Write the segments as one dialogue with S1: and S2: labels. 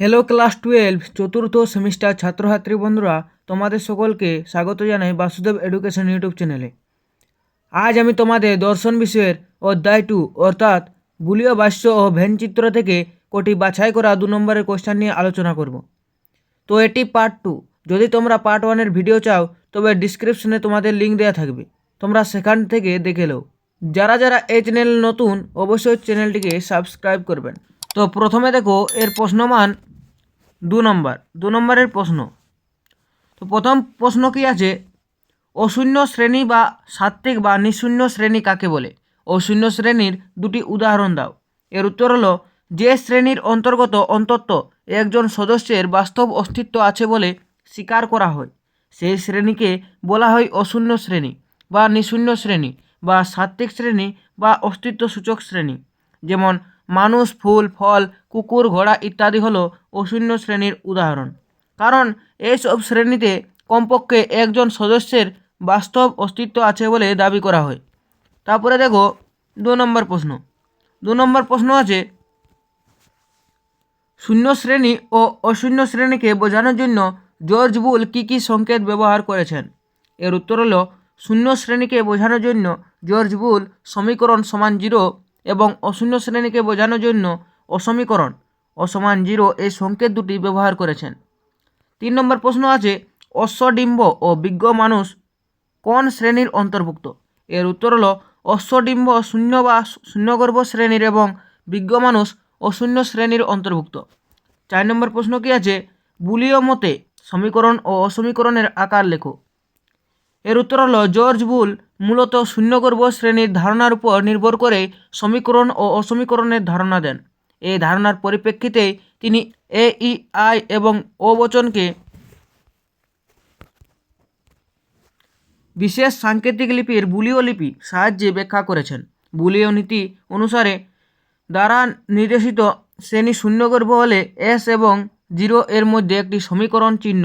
S1: Hello class twelve, চতুর্থ semester ছাত্রছাত্রী বন্ধুরা, তোমাদের সকলকে স্বাগত জানাই বাসুদেব এডুকেশন ইউটিউব চ্যানেলে। আজ আমি তোমাদের দর্শন বিষয়ের অধ্যায় টু, অর্থাৎ বুলীয় বাস্য ও ভেনচিত্র থেকে কোটি বাছাই করা দু নম্বরের কোশ্চেন নিয়ে আলোচনা করব। তো এটি পার্ট টু যদি তোমরা পার্ট ওয়ানের ভিডিও চাও, তবে ডিসক্রিপশনে তোমাদের লিঙ্ক দেওয়া থাকবে। তোমরা সেখান থেকে দেখে নাও। যারা যারা এই চ্যানেল নতুন, অবশ্যই চ্যানেলটিকে সাবস্ক্রাইব করবেন। তো প্রথমে দেখো, এর প্রশ্নমান দু নম্বর, দু নম্বরের প্রশ্ন। তো প্রথম প্রশ্ন কি আছে? অশূন্য শ্রেণি বা সাত্ত্বিক বা নিশূন্য শ্রেণি কাকে বলে? অশূন্য শ্রেণির দুটি উদাহরণ দাও। এর উত্তর হলো, যে শ্রেণির অন্তর্গত অন্তত একজন সদস্যের বাস্তব অস্তিত্ব আছে বলে স্বীকার করা হয়। সেই শ্রেণীকে বলা হয় অশূন্য শ্রেণি বা নিশূন্য শ্রেণি বা সাত্ত্বিক শ্রেণি বা অস্তিত্ব সূচক শ্রেণি। যেমন মানুষ, ফুল, ফল, কুকুর, ঘোড়া ইত্যাদি হলো অশূন্য শ্রেণির উদাহরণ। কারণ এইসব শ্রেণীতে কমপক্ষে একজন সদস্যের বাস্তব অস্তিত্ব আছে বলে দাবি করা হয়। তারপরে দেখো দু নম্বর প্রশ্ন। দু নম্বর প্রশ্ন আছে, শূন্য শ্রেণি ও অশূন্য শ্রেণীকে বোঝানোর জন্য জর্জ বুল কী কী সংকেত ব্যবহার করেছেন? এর উত্তর হলো, শূন্য শ্রেণীকে বোঝানোর জন্য জর্জ বুল সমীকরণ সমান জিরো এবং অশূন্য শ্রেণীকে বোঝানোর জন্য অসমীকরণ, অসমান জিরো এই সংকেত দুটি ব্যবহার করেছেন। তিন নম্বর প্রশ্ন আছে, অশ্বডিম্ব ও বিজ্ঞ মানুষ কোন শ্রেণির অন্তর্ভুক্ত? এর উত্তর হল, অশ্বডিম্ব শূন্য বা শূন্যগর্ভ শ্রেণির এবং বিজ্ঞ মানুষ অশূন্য শ্রেণির অন্তর্ভুক্ত। চার নম্বর প্রশ্ন কি আছে, বুলীয় মতে সমীকরণ ও অসমীকরণের আকার লেখো। এর উত্তর হল, জর্জ বুল মূলত শূন্যগর্ভ শ্রেণির ধারণার উপর নির্ভর করে সমীকরণ ও অসমীকরণের ধারণা দেন। এই ধারণার পরিপ্রেক্ষিতে তিনি এ ই আই এবং ও বচনকে বিশেষ সাংকেতিক লিপির বুলীয় লিপি সাহায্যে ব্যাখ্যা করেছেন। বুলীয় নীতি অনুসারে দ্বারা নির্দেশিত শ্রেণি শূন্যগর্ভ হলে এস এবং জিরো এর মধ্যে একটি সমীকরণ চিহ্ন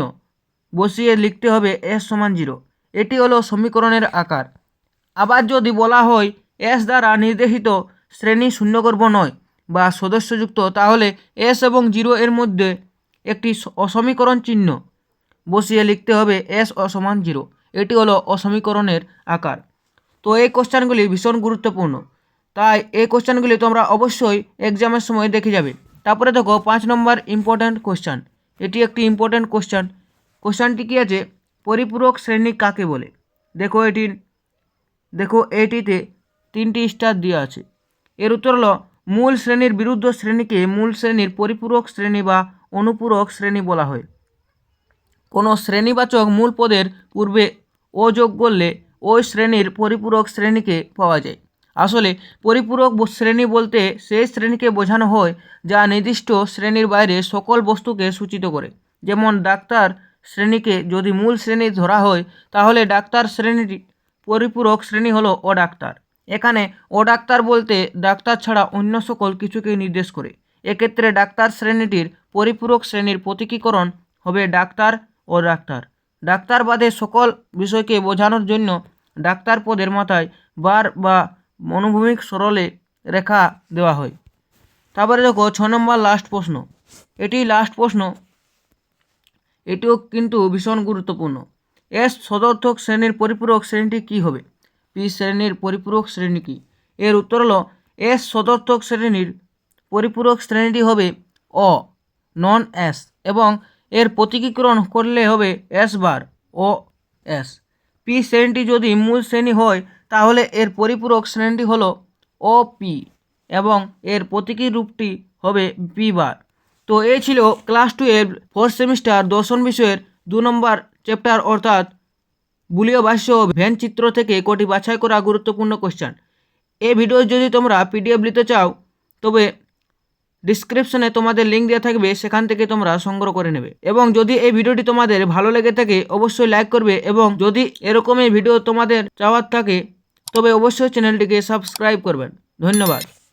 S1: বসিয়ে লিখতে হবে এস সমান জিরো। এটি হলো সমীকরণের আকার। আবার যদি বলা হয় এস দ্বারা নির্দেশিত শ্রেণি শূন্যগর্ভ নয় বা সদস্যযুক্ত, তাহলে এস এবং জিরো এর মধ্যে একটি অসমীকরণ চিহ্ন বসিয়ে লিখতে হবে এস অসমান জিরো। এটি হলো অসমীকরণের আকার। তো এই কোশ্চেনগুলি ভীষণ গুরুত্বপূর্ণ। তাই এই কোশ্চেনগুলি তোমরা অবশ্যই এক্সামের সময় দেখে যাবে। তারপরে দেখো পাঁচ নম্বর ইম্পর্ট্যান্ট কোশ্চেন এটি একটি ইম্পর্ট্যান্ট কোশ্চেন কোশ্চেনটি কী আছে? পরিপূরক শ্রেণি কাকে বলে? দেখো এটি দেখো এটিতে তিনটি স্টার দেওয়া আছে। এর উত্তর হলো মূল শ্রেণির বিরুদ্ধ শ্রেণীকে মূল শ্রেণির পরিপূরক শ্রেণি বা অনুপূরক শ্রেণি বলা হয়। কোনো শ্রেণীবাচক মূল পদের পূর্বে ও যোগ করলে ওই শ্রেণির পরিপূরক শ্রেণীকে পাওয়া যায়। আসলে পরিপূরক শ্রেণি বলতে সেই শ্রেণীকে বোঝানো হয় যা নির্দিষ্ট শ্রেণির বাইরে সকল বস্তুকে সূচিত করে। যেমন ডাক্তার শ্রেণীকে যদি মূল শ্রেণি ধরা হয়, তাহলে ডাক্তার শ্রেণীটি পরিপূরক শ্রেণি হলো ডাক্তার। এখানে ও ডাক্তার বলতে ডাক্তার ছাড়া অন্য সকল কিছুকে নির্দেশ করে। এক্ষেত্রে ডাক্তার শ্রেণীটির পরিপূরক শ্রেণির প্রতীকীকরণ হবে ডাক্তার ও ডাক্তার। ডাক্তার বাদে সকল বিষয়কে বোঝানোর জন্য ডাক্তার পদের মাথায় বার বা মনোভূমিক সরলে রেখা দেওয়া হয়। তারপরে দেখো ছ নম্বর লাস্ট প্রশ্ন। এটি লাস্ট প্রশ্ন। এটিও কিন্তু ভীষণ গুরুত্বপূর্ণ। এস সদর্থক শ্রেণির পরিপূরক শ্রেণীটি কী হবে? পি শ্রেণির পরিপূরক শ্রেণি কী? এর উত্তর হলো এস সদর্থক শ্রেণির পরিপূরক শ্রেণীটি হবে অ, নন এস এবং এর প্রতীকীকরণ করলে হবে এস বার, ও এস। পি শ্রেণীটি যদি মূল শ্রেণি হয়, তাহলে এর পরিপূরক শ্রেণীটি হলো ও পি এবং এর প্রতীকী রূপটি হবে পি বার। তো এই ছিল ক্লাস টুয়েলভ ফোর্থ সেমিস্টার দর্শন বিষয়ের দু নম্বর চ্যাপ্টার অর্থাৎ বুলীয় ভাষ্য ও ভ্যান চিত্র থেকে কোটি বাছাই করা গুরুত্বপূর্ণ কোশ্চেন এই ভিডিও যদি তোমরা পিডিএফ নিতে চাও, তবে ডিসক্রিপশনে তোমাদের লিঙ্ক দেওয়া থাকবে, সেখান থেকে তোমরা সংগ্রহ করে নেবে। এবং যদি এই ভিডিওটি তোমাদের ভালো লেগে থাকে, অবশ্যই লাইক করবে এবং যদি এরকমই ভিডিও তোমাদের চাওয়ার থাকে, তবে অবশ্যই চ্যানেলটিকে সাবস্ক্রাইব করবেন। ধন্যবাদ।